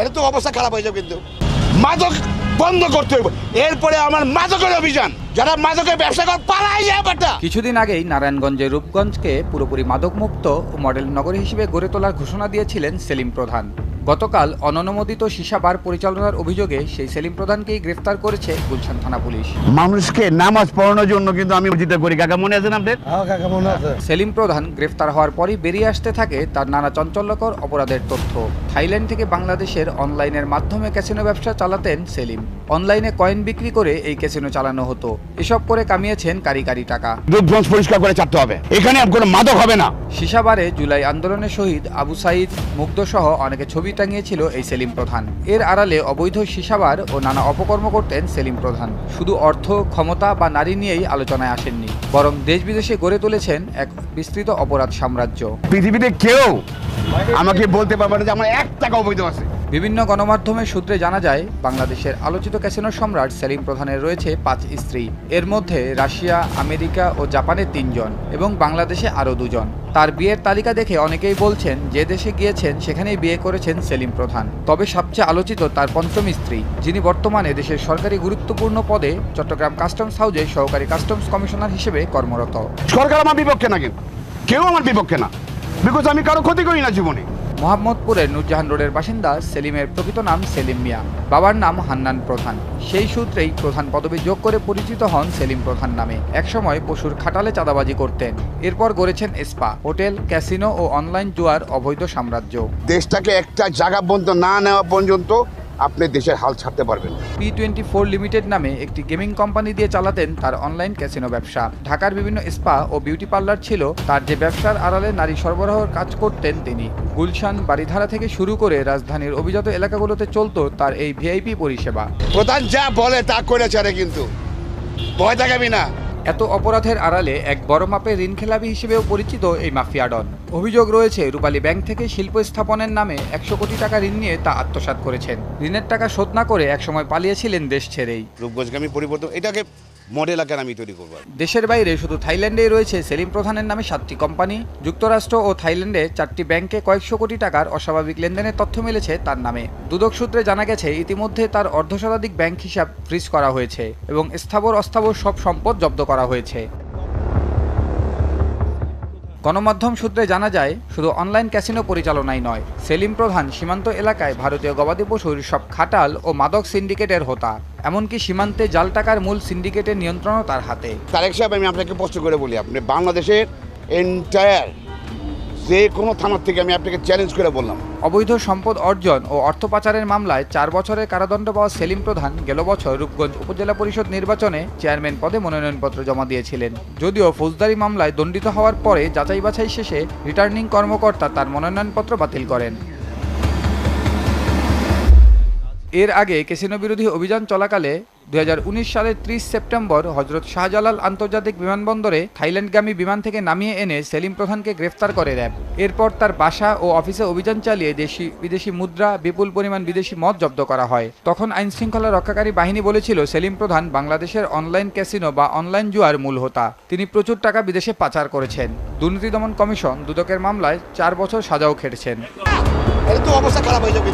এটা তো অবস্থা খারাপ হয়ে যাবে কিন্তু। মাদক বন্ধ করতে হবে। এরপরে আমার মাদকের অভিযান। যারা মাদকের ব্যবসা করে, পালাই যায় বেটা। কিছুদিন আগেই নারায়ণগঞ্জের রূপগঞ্জকে পুরোপুরি মাদকমুক্ত ও মডেল নগরী হিসেবে গড়ে তোলার ঘোষণা দিয়েছিলেন সেলিম প্রধান। গতকাল অননুমোদিত সীসাবার পরিচালনার অভিযোগে সেই সেলিম প্রধানকেই গ্রেফতার করেছে গুলশান থানা পুলিশ। মানুষকে নামাজ পড়ানোর জন্য কিন্তু আমি উচিত করি কাকা মনে আছেন আপনার? হ্যাঁ কাকা মনে আছে। সেলিম প্রধান গ্রেফতার হওয়ার পরই বেরিয়ে আসতে থাকে তার নানা চঞ্চল্যকর অপরাধের তথ্য। থাইল্যান্ড থেকে বাংলাদেশের অনলাইনের মাধ্যমে ক্যাসিনো ব্যবসা চালাতেন সেলিম। অনলাইনে কয়েন বিক্রি করে এই ক্যাসিনো চালানো হতো। এসব করে কামিয়েছেন কারি কারি টাকা। দুধ পরিষ্কার করে ছাড়তে হবে। এখানে আর কোনো মাদক হবে না। সিসাবারে জুলাই আন্দোলনের শহীদ আবু সাইদ মুগ্ধ সহ অনেকে ছবি টাঙিয়েছিল এই সেলিম প্রধান। এর আড়ালে অবৈধ সিসাবার ও নানা অপকর্ম করতেন সেলিম প্রধান। শুধু অর্থ, ক্ষমতা বা নারী নিয়েই আলোচনায় আসেননি, বরং দেশ বিদেশে গড়ে তুলেছেন এক বিস্তৃত অপরাধ সাম্রাজ্য। পৃথিবীতে কেউ আমাকে বলতে পারবে না যে আমার এক টাকা অবৈধ আছে। বিভিন্ন গণমাধ্যমের সূত্রে জানা যায়, বাংলাদেশের আলোচিত ক্যাসিনো সম্রাট সেলিম প্রধানের রয়েছে পাঁচ স্ত্রী। এর মধ্যে রাশিয়া, আমেরিকা ও জাপানের তিনজন এবং বাংলাদেশে আরও দুজন। তার বিয়ের তালিকা দেখে অনেকেই বলছেন, যে দেশে গিয়েছেন, সেখানেই বিয়ে করেছেন সেলিম প্রধান। তবে সবচেয়ে আলোচিত তার পঞ্চম স্ত্রী, যিনি বর্তমানে দেশের সরকারি গুরুত্বপূর্ণ পদে চট্টগ্রাম কাস্টমস হাউজে সহকারী কাস্টমস কমিশনার হিসেবে কর্মরত। সরকার আমার বিপক্ষে না কেউ আমার বিপক্ষে না। বিকজ আমি কারও ক্ষতি করি না জীবনে। মোহাম্মদপুরের নুরজাহান রোডের বাসিন্দা সেলিমের প্রকৃত নাম সেলিম মিয়া। বাবার নাম হান্নান প্রধান। সেই সূত্রেই প্রধান পদবি যোগ করে পরিচিত হন সেলিম প্রধান নামে। একসময় পশুর খাটালে চাঁদাবাজি করতেন। এরপর গড়েছেন স্পা, হোটেল, ক্যাসিনো ও অনলাইন জুয়ার অবৈধ সাম্রাজ্য। দেশটাকে একটা জায়গা পর্যন্ত না নেওয়া পর্যন্ত আপনি দেশের হাল ছাড়তে পারবেন। পি টোয়েন্টি ফোর লিমিটেড নামে একটি গেমিং কোম্পানি দিয়ে চালাতেন তার অনলাইন ক্যাসিনো ব্যবসা। ঢাকার বিভিন্ন স্পা ও বিউটি পার্লার ছিল তার যে ব্যবসার আড়ালে নারী সরবরাহের কাজ করতেন তিনি। গুলশান বাড়িধারা থেকে শুরু করে রাজধানীর অভিজাত এলাকাগুলোতে চলতো তার এই ভিআইপি পরিষেবা। প্রধান যা বলে তা করে ছাড়ে কিন্তু। ভয় দেখাবি না। এত অপরাধের আড়ালে এক বড় মাপের ঋণ খেলাবি হিসেবেও পরিচিত এই মাফিয়া ডন। অভিযোগ রয়েছে, রূপালী ব্যাংক থেকে শিল্প স্থাপনের নামে একশো কোটি টাকা ঋণ নিয়ে তা আত্মসাত করেছেন। ঋণের টাকা শোধ না করে একসময় পালিয়েছিলেন দেশ ছেড়েই। রূপগঞ্জগামী পরিবর্তন এটাকে মডেল আকার আমি তৈরি করব দেশের বাইরে শুধু থাইল্যান্ডেই রয়েছে সেলিম প্রধানের নামে সাতটি কোম্পানি। যুক্তরাষ্ট্র ও থাইল্যান্ডে চারটি ব্যাংকে কয়েকশো কোটি টাকার অস্বাভাবিক লেনদেনের তথ্য মিলেছে তার নামে। দুদক সূত্রে জানা গেছে, ইতিমধ্যে তার অর্ধশতাধিক ব্যাংক হিসাব ফ্রিজ করা হয়েছে এবং স্থাবর অস্থাবর সব সম্পদ জব্দ করা হয়েছে। গণমাধ্যম সূত্রে জানা যায়, শুধু অনলাইন ক্যাসিনো পরিচালনাই নয়, সেলিম প্রধান সীমান্ত এলাকায় ভারতীয় গবাদি পশুর সব খাটাল ও মাদক সিন্ডিকেটের হোতা। এমনকি সীমান্তে জাল টাকার মূল সিন্ডিকেটের নিয়ন্ত্রণও তার হাতে। তারেক সাহেব আমি আপনাকে স্পষ্ট করে বলি আপনি বাংলাদেশের এন্টায়ার যে কোনো থানার থেকে আমি আপনাকে চ্যালেঞ্জ করে বললাম। অবৈধ সম্পদ অর্জন ও অর্থ পাচারের মামলায় চার বছরের কারাদণ্ড পাওয়া সেলিম প্রধান গেল বছর রূপগঞ্জ উপজেলা পরিষদ নির্বাচনে চেয়ারম্যান পদে মনোনয়নপত্র জমা দিয়েছিলেন। যদিও ফৌজদারি মামলায় দণ্ডিত হওয়ার পরে যাচাই বাছাই শেষে রিটার্নিং কর্মকর্তা তার মনোনয়নপত্র বাতিল করেন। এর আগে ক্যাসিনো বিরোধী অভিযান চলাকালে দু হাজার উনিশ সালের ত্রিশ সেপ্টেম্বর হজরত শাহজালাল আন্তর্জাতিক বিমানবন্দরে থাইল্যান্ডগামী বিমান থেকে নামিয়ে এনে সেলিম প্রধানকে গ্রেফতার করে র্যাব। এরপর তার বাসা ও অফিসে অভিযান চালিয়ে দেশি, বিদেশি মুদ্রা, বিপুল পরিমাণ বিদেশি মদ জব্দ করা হয়। তখন আইনশৃঙ্খলা রক্ষাকারী বাহিনী বলেছিল, সেলিম প্রধান বাংলাদেশের অনলাইন ক্যাসিনো বা অনলাইন জুয়ার মূল হোতা। তিনি প্রচুর টাকা বিদেশে পাচার করেছেন। দুর্নীতি দমন কমিশন দুদকের মামলায় চার বছর সাজাও খেটেছেন। অবস্থা খারাপ হয়ে যাবে